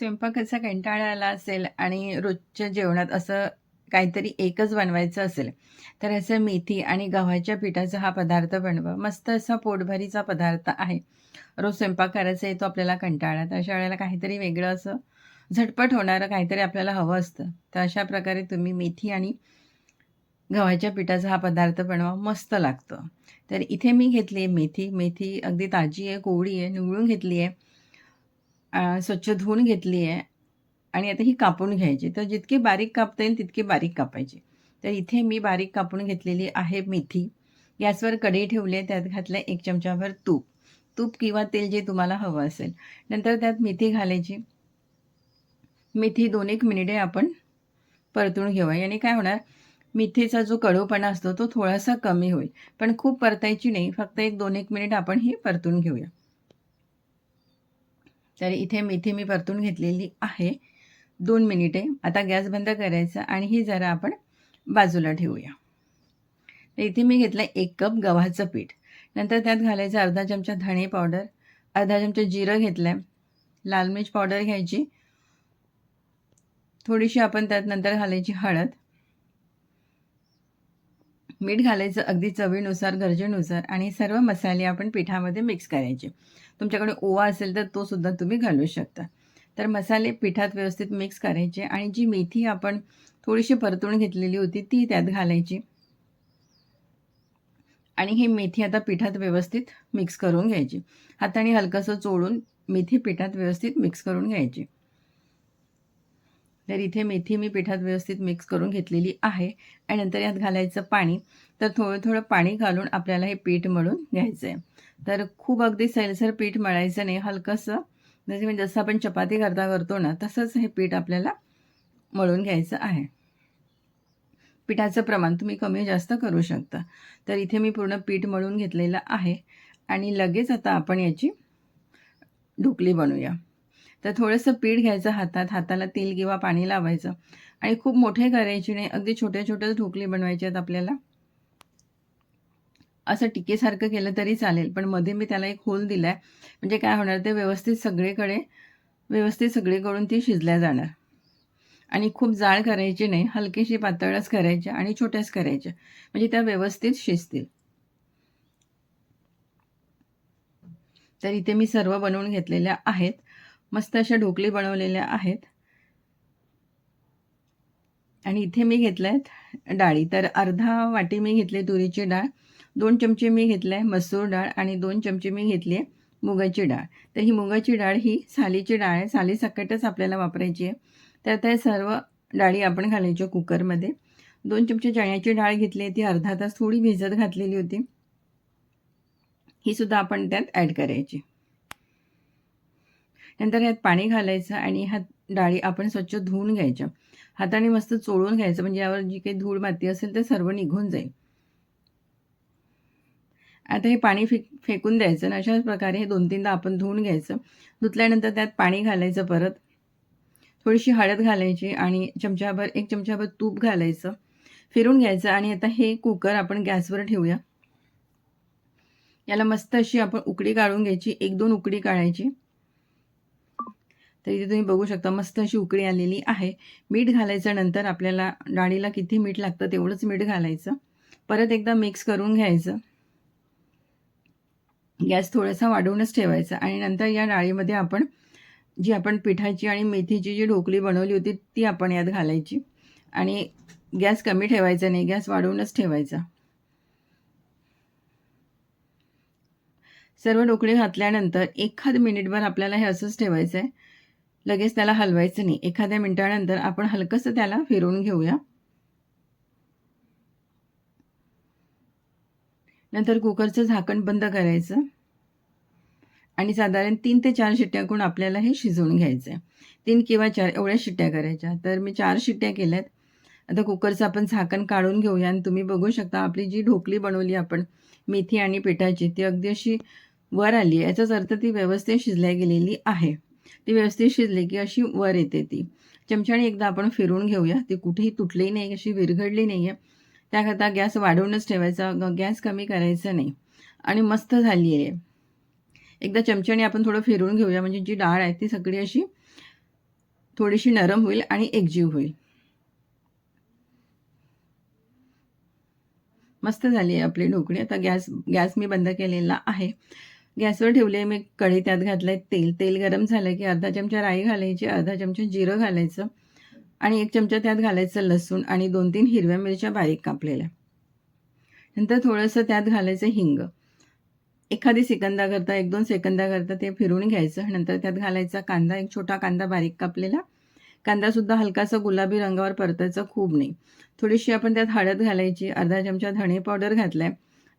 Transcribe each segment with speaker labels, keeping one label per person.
Speaker 1: स्वयंपाकाचा कंटाळा आला असेल आणि रोजच्या जेवणात असं काहीतरी एकच बनवायचं असेल तर असं मेथी आणि गव्हाच्या पिठाचा हा पदार्थ बनवा. मस्त असा पोटभरीचा पदार्थ आहे. रोज स्वयंपाक करायचा आहे तो आपल्याला कंटाळा. तर अशा वेळेला काहीतरी वेगळं असं झटपट होणारं काहीतरी आपल्याला हवं असतं. तर अशा प्रकारे तुम्ही मेथी आणि गव्हाच्या पिठाचा हा पदार्थ बनवा. मस्त लागतं. तर इथे मी घेतली आहे मेथी. मेथी अगदी ताजी आहे कोवळी आहे निवळून घेतली आहे. अ, स्वच्छ धुवून घेतली आहे आणि आता ही कापून घ्यायची. तर जितकी बारीक कापता येईल तितकी बारीक कापायची. तर इथे मी बारीक कापून घेतलेली आहे मेथी. गॅसवर कढई ठेवली आहे त्यात घातलं एक चमचाभर तूप. तूप किंवा तेल जे तुम्हाला हवं असेल. नंतर त्यात मेथी घालायची. मेथी दोन एक मिनिटे आपण परतून घेऊया. याने काय होणार? मेथीचा जो कडूपणा असतो तो थोडासा कमी होईल. पण खूप परतायची नाही. फक्त एक दोन एक मिनिट आपण ही परतून घेऊया. तर इथे मेथी मी परतून घेतलेली आहे. दोन मिनिटे. आता गॅस बंद करायचा आणि ही जरा आपण बाजूला ठेवूया. तर इथे मी घेतलं एक कप गव्हाचं पीठ. नंतर त्यात घालायचं अर्धा चमचा धणे पावडर अर्धा चमचा जिरं घेतलं आहे लाल मिर्च पावडर घ्यायची. थोडीशी आपण त्यात नंतर घालायची हळद. मीठ घालायचं अगदी चवीनुसार गरजेनुसार आणि सर्व मसाले आपण पिठामध्ये मिक्स करायचे. तुमच्याकडे ओवा असेल तर तो सुद्धा तुम्ही घालू शकता. तर मसाले पिठात व्यवस्थित मिक्स करायचे आणि जी मेथी आपण थोडीशी परतून घेतलेली होती ती त्यात घालायची. आणि ही मेथी आता पिठात व्यवस्थित मिक्स करून घ्यायची. हाताने हलकंसं चोळून मेथी पिठात व्यवस्थित मिक्स करून घ्यायची. तर इथे मेथी मी पिठात व्यवस्थित मिक्स करून घेतलेली आहे. आणि नंतर यात घालायचं पाणी. तर थोडं थोडं पाणी घालून आपल्याला हे पीठ मळून घ्यायचं आहे तर खूप अगदी सैलसर पीठ मळायचं नाही. हलकंसं. जसे म्हणजे जसं आपण चपाती करता करतो ना तसंच हे पीठ आपल्याला मळून घ्यायचं आहे. पिठाचं प्रमाण तुम्ही कमी जास्त करू शकता. तर इथे मी पूर्ण पीठ मळून घेतलेलं आहे. आणि लगेच आता आपण याची ढोकली बनवूया. तर थोडंसं पीठ घ्यायचं हातात हाताला तेल किंवा पाणी लावायचं. आणि खूप मोठे करायचे नाही अगदी छोट्या छोट्याच ढोकली बनवायचे आहेत आपल्याला. असं टिकेसारखं केलं तरी चालेल पण मध्ये मी त्याला एक होल दिला आहे म्हणजे काय होणार ते व्यवस्थित सगळीकडे व्यवस्थित सगळीकडून ती शिजल्या जाणार. आणि खूप जाळ करायची नाही हलकीशी पातळच करायच्या आणि छोट्याच करायच्या म्हणजे त्या व्यवस्थित शिजतील. तर इथे मी सर्व बनवून घेतलेल्या आहेत. मस्त अशा ढोकली बनवलेल्या आहेत. आणि इथे मी घेतल्या आहेत डाळी. तर अर्धा वाटी मी घेतली तुरीची डाळ दोन चमचे मी घेतले आहे मसूर डाळ आणि दोन चमचे मी घेतली आहे मुगाची डाळ. तर ही मुगाची डाळ ही सालीची डाळ आहे. साली सकटच आपल्याला वापरायची आहे. तर त्या सर्व डाळी आपण घालायच्या कुकरमध्ये. दोन चमचे चण्याची डाळ घेतली आहे ती अर्धा तास थोडी भिजत घातलेली होती. ही सुद्धा आपण त्यात ॲड करायची. नंतर यात पाणी घालायचं आणि ह्या डाळी आपण स्वच्छ धुवून घ्यायच्या हाताने मस्त चोळून घ्यायचं म्हणजे यावर जी काही धूळ माती असेल ते सर्व निघून जाईल. आता हे पाणी फेक फेकून द्यायचं आणि अशाच प्रकारे हे दोन तीनदा आपण धुवून घ्यायचं. धुतल्यानंतर त्यात पाणी घालायचं परत. थोडीशी हळद घालायची आणि चमच्याभर एक चमच्याभर तूप घालायचं. फिरून घ्यायचं आणि आता हे कुकर आपण गॅसवर ठेवूया. याला मस्त अशी आपण उकडी काढून घ्यायची एक दोन उकडी काढायची. तर इथे तुम्ही बघू शकता मस्त अशी उकळी आलेली आहे. मीठ घालायचं नंतर आपल्याला डाळीला किती मीठ लागतं तेवढंच मीठ घालायचं. परत एकदा मिक्स करून घ्यायचं. गॅस थोडासा वाढवूनच ठेवायचा आणि नंतर या डाळीमध्ये आपण जी आपण पिठाची आणि मेथीची जी ढोकली बनवली होती ती आपण यात घालायची. आणि गॅस कमी ठेवायचा नाही गॅस वाढवूनच ठेवायचा. सर्व ढोकळी घातल्यानंतर एखाद मिनिटभर आपल्याला हे असंच ठेवायचं आहे लगेच त्याला हलवायचं नाही. एखाद्या मिनिटानंतर आपण हलकंसं त्याला फिरवून घेऊया. नंतर कुकरचं झाकण बंद करायचं. आणि साधारण तीन ते चार शिट्ट्या करून आपल्याला हे शिजवून घ्यायचं आहे तीन किंवा चार एवढ्या शिट्ट्या करायच्या. तर मी चार शिट्ट्या केल्यात. आता कुकरचं आपण झाकण काढून घेऊया आणि तुम्ही बघू शकता आपली जी ढोकली बनवली आपण मेथी आणि पिठाची ती अगदी अशी वर आली याचाच अर्थ ती व्यवस्थित शिजल्या गेलेली आहे. ती व्यवस्थित शिजली की अशी वर येते ती. चमच्याने एकदा आपण फिरून घेऊया. ती कुठेही तुटली नाही अशी विरघडली नाही आहे त्याकरता गॅस वाढवूनच ठेवायचा. गॅस कमी करायचा नाही. आणि मस्त झाली आहे एकदा चमच्याने आपण थोडं फिरून घेऊया. म्हणजे जी डाळ आहे ती सगळी अशी थोडीशी नरम होईल आणि एकजीव होईल. मस्त झाली आहे आपली ढोकळी. आता गॅस गॅस मी बंद केलेला आहे. गॅसवर ठेवले मी कढी त्यात घातलं आहे तेल तेल गरम झालं की अर्धा चमचा राई घालायची अर्धा चमचा जिरं घालायचं आणि एक चमचा त्यात घालायचं लसूण आणि दोन तीन हिरव्या मिरच्या बारीक कापलेल्या. नंतर थोडंसं त्यात घालायचं हिंग. एखादी सेकंदा करता एक दोन सेकंदा करता ते फिरून घ्यायचं. नंतर त्यात घालायचा कांदा एक छोटा कांदा बारीक कापलेला. कांदासुद्धा हलकासा गुलाबी रंगावर परतायचा खूप नाही. थोडीशी आपण त्यात हळद घालायची अर्धा चमचा धणे पावडर घातलाय.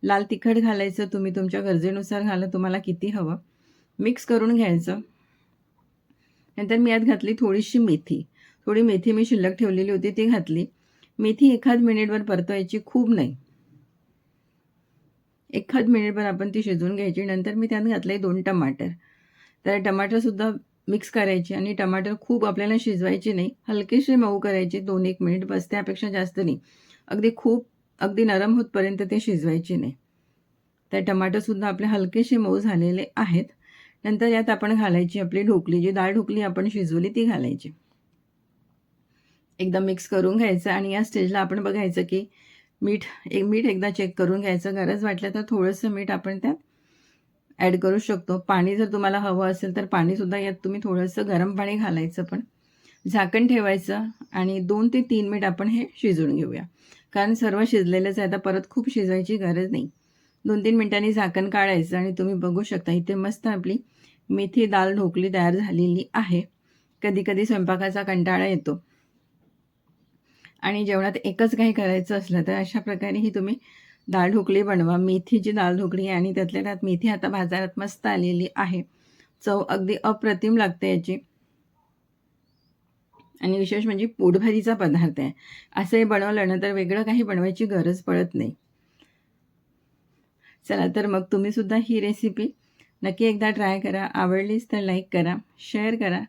Speaker 1: लाल तिखट घालायचं तुम्ही तुमच्या गरजेनुसार घाला तुम्हाला किती हवं. मिक्स करून घ्यायचं. नंतर मी यात घातली थोडीशी मेथी. थोडी मेथी मी शिल्लक ठेवलेली होती ती घातली. मेथी एखाद मिनिटभर परतवायची खूप नाही. एखाद मिनिटभर आपण ती शिजवून घ्यायची. नंतर मी त्यात घातले दोन टमाटर. तर टमाटरसुद्धा मिक्स करायची आणि टमाटर खूप आपल्याला शिजवायचे नाही. हलकेशी मऊ करायचे दोन एक मिनिट बस त्यापेक्षा जास्त नाही. अगदी खूप अगदी नरम होतपर्यंत ते शिजवायचे नाही. तर टमाटरसुद्धा आपले हलकेसे मऊ झालेले आहेत. नंतर यात आपण घालायची आपली ढोकली जी डाळ ढोकली आपण शिजवली ती घालायची. एकदा मिक्स करून घ्यायचं आणि या स्टेजला आपण बघायचं की मीठ एक मीठ एकदा चेक करून घ्यायचं. गरज वाटलं तर थोडंसं मीठ आपण त्यात ॲड करू शकतो. पाणी जर तुम्हाला हवं असेल तर पाणीसुद्धा यात तुम्ही थोडंसं गरम पाणी घालायचं पण. झाकण ठेवायचं आणि दोन ते तीन मिनिट आपण हे शिजवून घेऊया. कारण सर्व शिजलेलंच आहे आता परत खूप शिजवायची गरज नाही. दोन तीन मिनटांनी झाकण काढायचं आणि तुम्ही बघू शकता इथे मस्त आपली मेथी दाल ढोकली तयार झालेली आहे. कधी कधी स्वयंपाकाचा कंटाळा येतो. आणि जेवणात एकच काही करायचं असलं तर अशा प्रकारे ही तुम्ही दाळ ढोकळी बनवा. मेथीची दाल ढोकळी आहे आणि त्यातल्या त्यात मेथी आता बाजारात मस्त आलेली आहे. चव अगदी अप्रतिम लागते याची. आणि विशेष म्हणजे पोटभरीचा पदार्थ आहे. असं हे बनवलं ना तर वेगळं काही बनवायची गरज पडत नाही. चला तर मग तुम्ही सुद्धा ही रेसिपी नक्की एकदा ट्राय करा. आवडलीच तर लाईक करा शेअर करा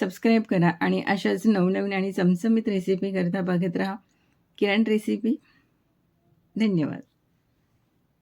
Speaker 1: सबस्क्राईब करा आणि अशाच नवनवीन आणि चमचमीत रेसिपी करता बघत राहा. किरण रेसिपी धन्यवाद.